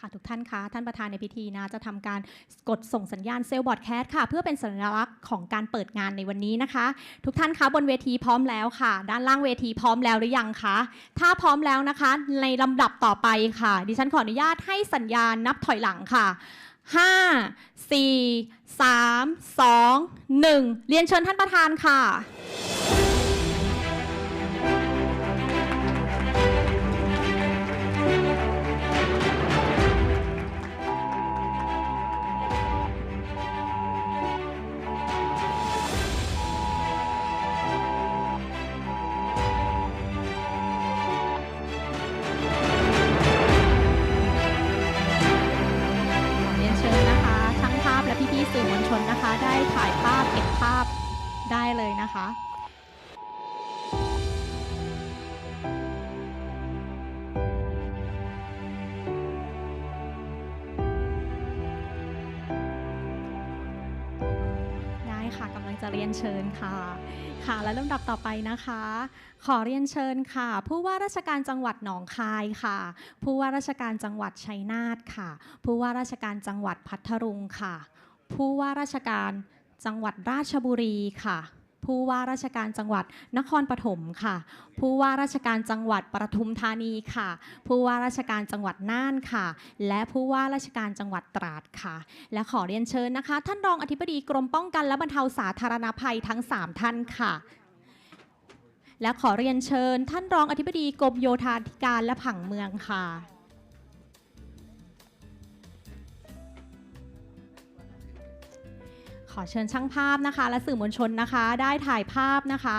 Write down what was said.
ค่ะทุกท่านคะท่านประธานในพิธีนะจะทำการกดส่งสัญญาณเซลล์บอร์ดแคสต์ค่ะ เพื่อเป็นสัญลักษณ์ของการเปิดงานในวันนี้นะคะ ทุกท่านคะบนเวทีพร้อมแล้วค่ะ ด้านล่างเวทีพร้อมแล้วหรือยังคะถ้าพร้อมแล้วนะคะ ในลำดับต่อไปค่ะ ดิฉันขออนุญาตให้สัญญาณนับถอยหลังค่ะ5 4 3 2 1เรียนเชิญท่านประธานค่ะ สื่อมวลชนนะคะ ได้ถ่ายภาพเก็บภาพได้เลยนะคะได้ค่ะกำลังจะเรียนเชิญค่ะ ค่ะ และลำดับต่อไปนะคะ ขอเรียนเชิญค่ะ ผู้ว่าราชการจังหวัดหนองคายค่ะ ผู้ว่าราชการจังหวัดชัยนาทค่ะ ผู้ว่าราชการจังหวัดพัทลุงค่ะ ผู้ว่าราชการจังหวัดราชบุรีค่ะ ผู้ว่าราชการจังหวัดนครปฐมค่ะ ผู้ว่าราชการจังหวัดปทุมธานีค่ะ ผู้ว่าราชการจังหวัดน่านค่ะ และผู้ว่าราชการจังหวัดตราดค่ะ และขอเรียนเชิญนะคะ ท่านรองอธิบดีกรมป้องกันและบรรเทาสาธารณภัยทั้ง 3 ท่านค่ะและขอเรียนเชิญ ท่านรองอธิบดีกรมโยธาธิการและผังเมืองค่ะ ขอเชิญช่างภาพนะคะ และสื่อมวลชนนะคะ ได้ถ่ายภาพนะคะ